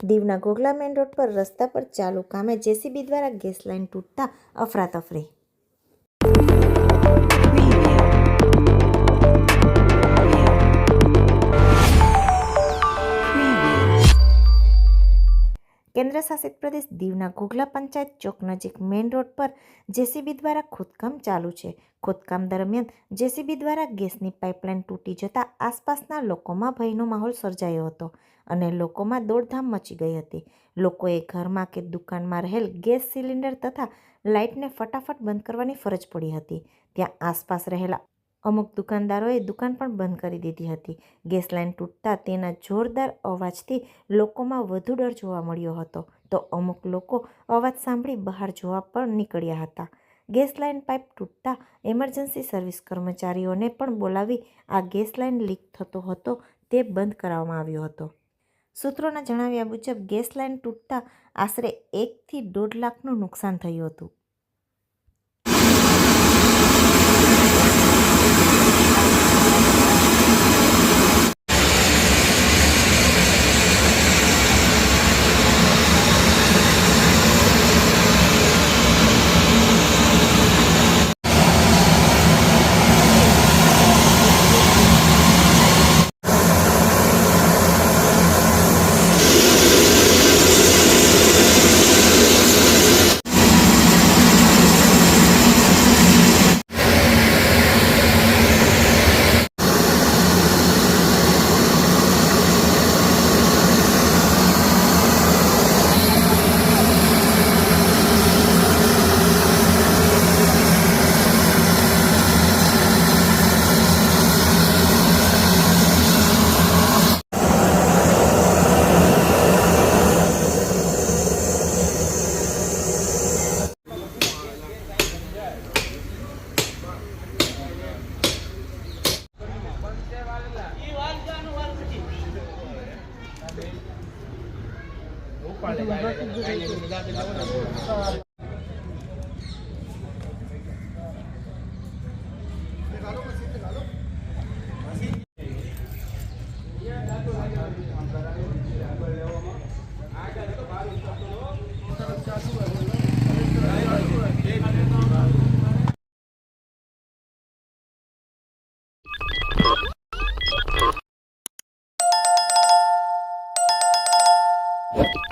દીવના ગોગલા main road પર રસ્તા પર ચાલુ કામે જેસીબી દ્વારા ગેસ લાઇન તૂટતા અફરાતફરી કેન્દ્ર શાસિત પ્રદેશ દીવના ઘોઘલા પંચાયત ચોક નજીક મેઇન રોડ પર જેસીબી દ્વારા ખોદકામ ચાલુ છે. ખોદકામ દરમિયાન જેસીબી દ્વારા ગેસની પાઇપલાઇન તૂટી જતા આસપાસના લોકોમાં ભયનો માહોલ સર્જાયો હતો અને લોકોમાં દોડધામ મચી ગઈ હતી. લોકોએ ઘરમાં કે દુકાનમાં રહેલ ગેસ સિલિન્ડર તથા લાઇટને ફટાફટ બંધ કરવાની ફરજ પડી હતી. ત્યાં આસપાસ રહેલા અમુક દુકાનદારોએ દુકાન પણ બંધ કરી દીધી હતી. ગેસ લાઇન તૂટતા તેના જોરદાર અવાજથી લોકોમાં વધુ ડર જોવા મળ્યો હતો. તો અમુક લોકો અવાજ સાંભળી બહાર જોવા પણ નીકળ્યા હતા. ગેસ લાઇન પાઇપ તૂટતા એમરજન્સી સર્વિસ કર્મચારીઓને પણ બોલાવી આ ગેસ લાઇન લીક થતો હતો તે બંધ કરાવવામાં આવ્યો હતો. સૂત્રોના જણાવ્યા મુજબ, ગેસ લાઇન તૂટતા આશરે એકથી દોઢ લાખનું નુકસાન થયું હતું. What?